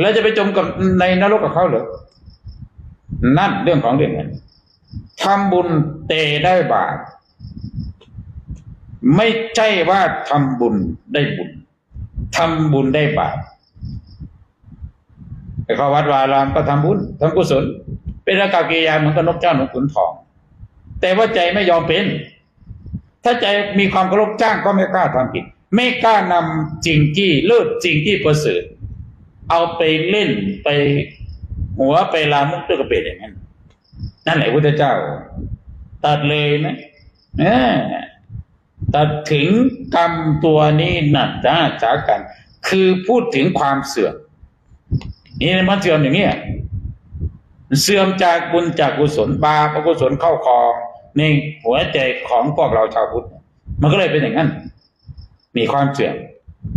แล้วจะไปจมกับในนรกกับเขาเหรอนั่นเรื่องของเรื่องนั้นทำบุญเตได้บาปไม่ใช่ว่าทำบุญได้บุญทำบุญได้บาปไปเข้าวัดวารามก็ทำบุญทำกุศล เป็นอากาศกิยาเหมือนกับนกเจ้าหนูขุนทอง แต่ว่าใจไม่ยอมเป็น ถ้าใจมีความเคารพจ้างก็ไม่กล้าทำผิด ไม่กล้านำสิ่งที่เลิศสิ่งที่ประเสริฐ เอาไปเล่นไปหัวไปลามุกด้วยกระเบ็ดอย่างนั้นนั่นแหละพุทธเจ้า ตัดเลยนะตัดถึงกรรมตัวนี้หนักจ้าจากกัน คือพูดถึงความเสื่อมนี่มันเสื่อมอย่างเนี้ยเสื่อมจากบุญจากกุศลบาปอกุศลเข้าคองในหัวใจของพวกเราชาวพุทธมันก็เลยเป็นอย่างนั้น มีความเสื่อม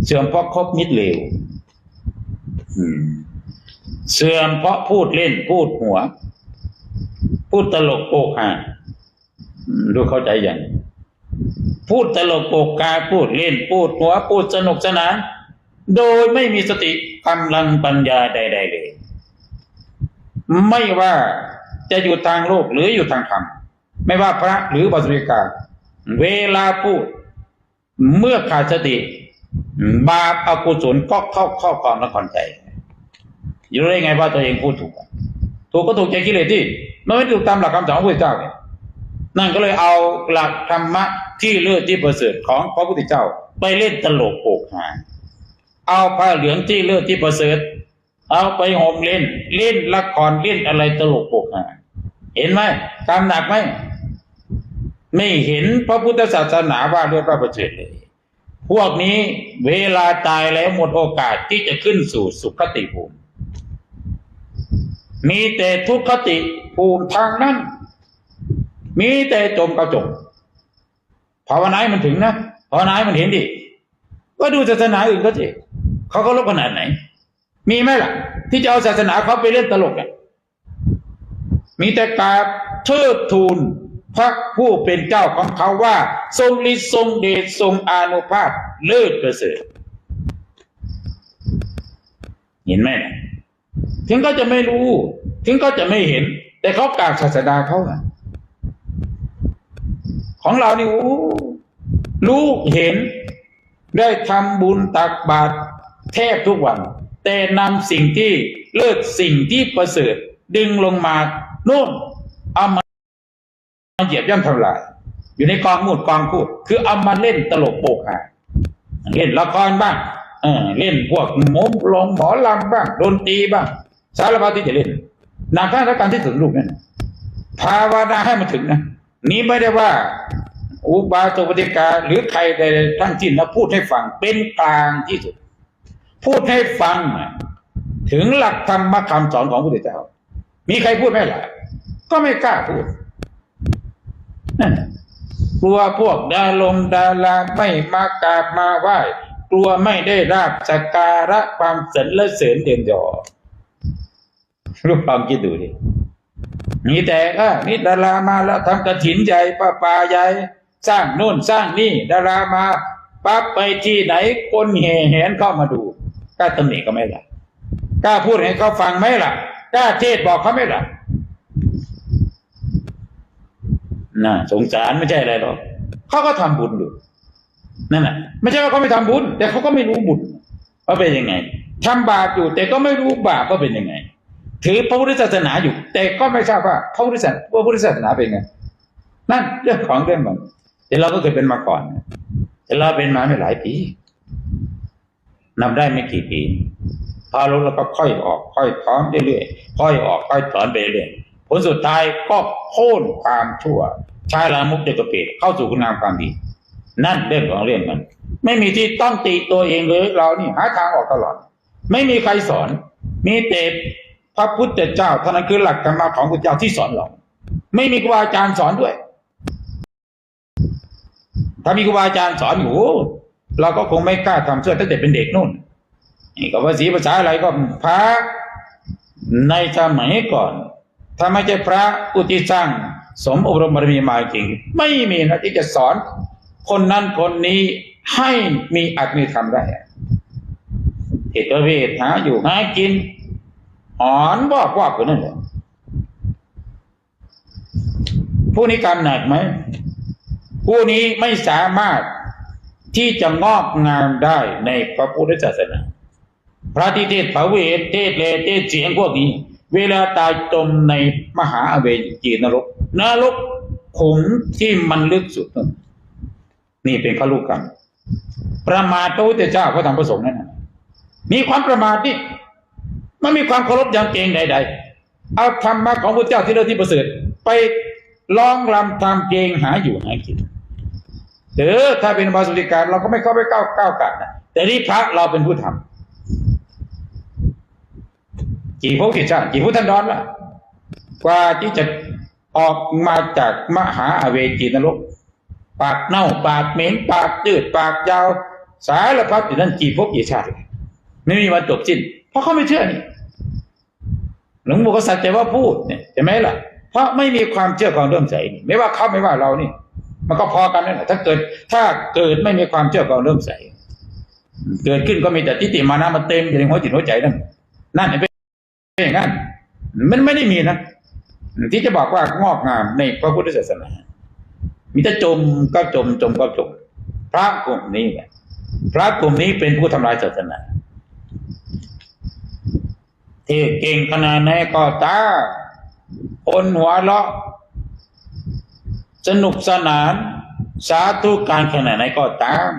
เสื่อมเพราะครบมิตรเลว เสื่อมเพราะพูดเล่นพูดหัว พูดตลกโปกฮาดูเข้าใจอย่าง พูดตลกโปกกาพูดเล่น พูดหัว พูดสนุกสนาน โดยไม่มีสติกำลังปัญญาใด ๆ เลย ไม่ว่าจะอยู่ทางโลกหรืออยู่ทางธรรมไม่ว่าพระหรือวัสริกา เวลาพูด เมื่อขาดสติ บาปอกุศลก็เข้าเข้าความละครใจ อยู่ได้ไงว่าตัวเองพูดถูกอะถูกก็ถูกใจกิเลสที่มันไม่ถูกตามหลักคำสอนของพระพุทธเจ้าเนี่ยนั่นก็เลยเอาหลักธรรมะที่เลิศที่ประเสริฐของพระพุทธเจ้า ไปเล่นตลกโปกหาเอาผ้าเหลืองที่เลิศที่ประเสริฐ เอาไปห่มเล่น เล่นละครเล่นอะไรตลกโปกหาเห็นไหมตามหนักไหมไม่เห็นพระพุทธศาสนาว่าด้วยพระประเสริฐเลย พวกนี้เวลาตายแล้วหมดโอกาสที่จะขึ้นสู่สุขติภูมิ มีแต่ทุกขติภูมิทางนั้น มีแต่จมกระจมภาวนาให้มันถึงนะภาวนาให้มันเห็นดิว่าดูศาสนาอื่นก็สิเขาก็ลบขนาดไหน มีไหมล่ะ ที่จะเอาศาสนาเขาไปเล่นตลกอะมีแต่กราบเชิดทูลพระผู้เป็นเจ้าของเขาว่า ทรงฤทธิ์ทรงเดชทรงอานุภาพเลิศประเสริฐเห็นไหมล่ะ ถึงก็จะไม่รู้ ถึงก็จะไม่เห็น แต่เขากราบศาสดาเขาอะของเรานี่โอ้รู้เห็น ได้ทำบุญตักบาตรแทบทุกวัน แต่นำสิ่งที่เลิศสิ่งที่ประเสริฐดึงลงมาโน่นเอามาเหยียบย่ำทำลาย อยู่ในกองมูดกองพูด คือเอามาเล่นตลกโปกฮาเล่นละครบ้างเออเล่นพวกหมอลงหมอลำบ้างดนตรีบ้าง สารพัดที่จะเล่นหนักแค่และการที่ถึงลูกนั่นภาวนาให้มันถึงนะนี้ไม่ได้ว่า อุบาสกปฏิกาหรือใครใดทั้งสิ้นแล้วพูดให้ฟังเป็นกลางที่สุด พูดให้ฟัง ถึงหลักธรรมคำสอนของพระพุทธเจ้า มีใครพูดไหมล่ะ ก็ไม่กล้าพูดนั่นกลัวพวกดาลมดาราไม่มากราบมาไหว้กลัวไม่ได้ราบสักการะความสรรเสริญเด่นยอ รู้ความคิดดูดิมีแต่ก็นี่ดารามาแล้วทำกระถินใหญ่ป้าป่าใหญ่สร้างโน่นสร้างนี่ดารามาปั๊บไปที่ไหนคนแห่แหนเข้ามาดูกล้าตำหนิก็ไม่ละกล้าพูดให้เขาฟังไหมล่ะกล้าเทศบอกเขาไหมล่ะน่าสงสารไม่ใช่อะไรหรอกเขาก็ทำบุญอยู่นั่นแหละไม่ใช่ว่าเขาไม่ทำบุญ แต่เขาก็ไม่รู้บุญว่าเป็นยังไงทำบาปอยู่แต่ก็ไม่รู้บาปว่าเป็นยังไง ถือพระพุทธศาสนาอยู่ แต่ก็ไม่ทราบว่าพระพุทธศาสนาพระพุทธศาสนาเป็นไงนั่นเรื่องของเรื่องมันแต่เราก็เคยเป็นมาก่อน แต่เราเป็นมาไม่หลายปีนับได้ไม่กี่ปีพอรู้แล้วก็ค่อยออก ค่อยถอนเรื่อยๆค่อยออกค่อยถอนไปเรื่อยผลสุดท้ายก็โค่นความชั่วชายละมุกเดกระเปิดเข้าสู่คุณงามความดี นั่นเรื่องของเรื่องมัน ไม่มีที่ต้องตีตัวเองเลยเรานี่หาทางออกตลอด ไม่มีใครสอน มีแต่ พระพุทธเจ้าเท่านั้นคือหลักธรรมะของพระเจ้าที่สอนเราไม่มีครูบาอาจารย์สอนด้วย ถ้ามีครูบาอาจารย์สอนอยู่เราก็คงไม่กล้าทำเสื้อตั้งแต่เป็นเด็กนู่นนี่ก็ภาษีภาษาอะไรก็พระในสมัยก่อน ถ้าไม่ใช่พระอุทิสร้างสมอบรมบารมีมาจริง ไม่มีนะที่จะสอน คนนั้นคนนี้ให้มีอัตมีธรรมได้เหตุเภทหาอยู่หากิน หอนว่ากว่ากันนั่นแหละผู้นี้กรรมหนักไหม ผู้นี้ไม่สามารถที่จะงอกงามได้ในพระพุทธศาสนา พระที่เทศเผาเวทเทศเลเทศเสียงพวกนี้ เวลาตายจมในมหาอเวจีนรกนรกขุมที่มันลึกสุดนั่นนี่เป็นข้าลูกกรรมประมาทพระพุทธเจ้าพระธรรมพระสงฆ์นั่นน่ะมีความประมาทนี่ มันมีความเคารพอย่างเกรงใดๆเอาธรรมะของพระเจ้าที่เลิศที่ประเสริฐไปร้องรำทำเกรงหาอยู่หากินเออถ้าเป็นบาสุติการเราก็ไม่เข้าไปก้าวก้าวกัดนะแต่นี่พระเราเป็นผู้ทำกี่พวกกี่ชาติกี่พุทธันดรละกว่าที่จะออกมาจากมหาอเวจีนรก ปากเน่าปากเหม็นปากจืดปากยาว สารพัดอยู่นั่นกี่ภพกี่ชาติไม่มีวันจบสิ้น เพราะเขาไม่เชื่อนี่หลวงปู่ก็สัจใจว่าพูดเนี่ยใช่ไหมล่ะ เพราะไม่มีความเชื่อความเริ่มใส่ไม่ว่าเขาไม่ว่าเรานี่ มันก็พอกันนั่นแหละถ้าเกิด ถ้าเกิดไม่มีความเชื่อความเริ่มใสเกิดขึ้นก็มีแต่ทิฏฐิมานะมาเต็มอยู่ในหัวจิตหัวใจนั่นนั่นเป็นอย่างนั้นมันไม่ได้มีนะที่จะบอกว่างอกงามในพระพุทธศาสนา มีแต่จมก็จมจมก็จม พระกลุ่มนี้พระกลุ่มนี้เป็นผู้ทำลายศาสนา เก่งขนาดไหนก็ตามคนหัวเราะ สนุกสนาน สาธุการขนาดไหนก็ตาม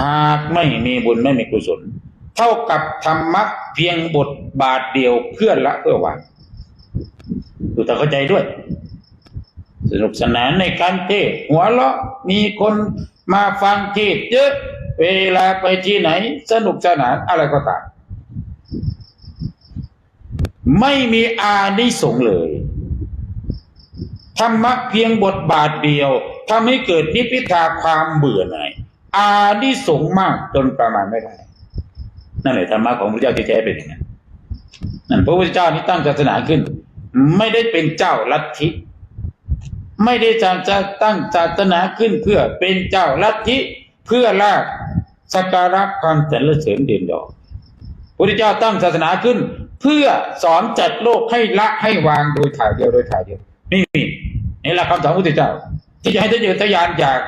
หากไม่มีบุญไม่มีกุศล เท่ากับธรรมะเพียงบทบาทเดียวเพื่อละเพื่อวางดูแต่เข้าใจด้วย สนุกสนานในการเทศหัวเราะมีคนมาฟังเทศเยอะ เวลาไปที่ไหน สนุกสนานอะไรก็ตาม ไม่มีอานิสงส์เลยธรรมะเพียงบทบาทเดียวทำให้เกิดนิพิทาความเบื่อหน่ายอานิสงส์มากจนประมาณไม่ได้นั่นแหละธรรมะของพระเจ้าที่แท้เป็นอย่างนั้นนั่นพระพุทธเจ้านี่ตั้งศาสนาขึ้น ไม่ได้เป็นเจ้าลัทธิไม่ได้จะจะตั้งศาสนาขึ้นเพื่อเป็นเจ้าลัทธิเพื่อลากสักการะความสรรเสริญเด่นดอกพระพุทธเจ้าตั้งศาสนาขึ้น เพื่อสอนจัดโลกให้ละให้วางโดยถ่ายเดียวโดยถ่ายเดียวนี่มีนี่แหละคำสอนพระพุทธเจ้า ที่จะให้ท่านอยู่ทะยานจาก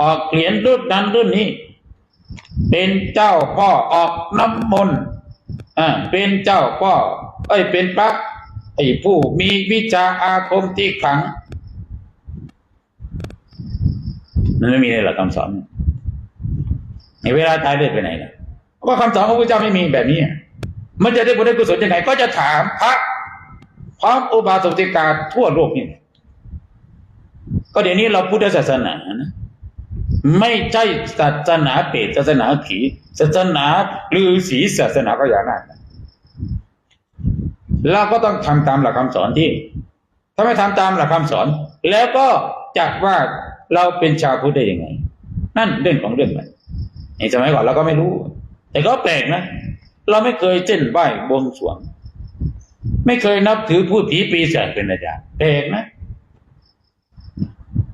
ออกเหรียญรุ่นนั้นรุ่นนี้ เป็นเจ้าพ่อออกน้ำมนต์อ่าเป็นเจ้าพ่อเอ้ยเป็นพระไอ้ผู้มีวิชาอาคมที่ขังมันไม่มีในหลักคำสอนในเวลาตายเลือดไปไหนล่ะว่าคำสอนของพระเจ้าไม่มีแบบนี้อะ มันจะได้บุญได้กุศลยังไง ก็จะถามพระพร้อมอุบาสกติกาทั่วโลกนี่ก็เดี๋ยวนี้เราพุทธศาสนานะไม่ใช่ศาสนาเปรตศาสนาผีศาสนาฤาษีศาสนาพญานาคนเราก็ต้องทำตามหลักคำสอนที่ ถ้าไม่ทำตามหลักคำสอน แล้วก็จักว่าเราเป็นชาวพุทธได้ยังไง นั่นเรื่องของเรื่องมันในสมัยก่อนเราก็ไม่รู้ แต่ก็แปลกนะ เราไม่เคยเส้นไหวบวงสรวง ไม่เคยนับถือผู้ผีปีศาจเป็นอาจารย์แปลกนะ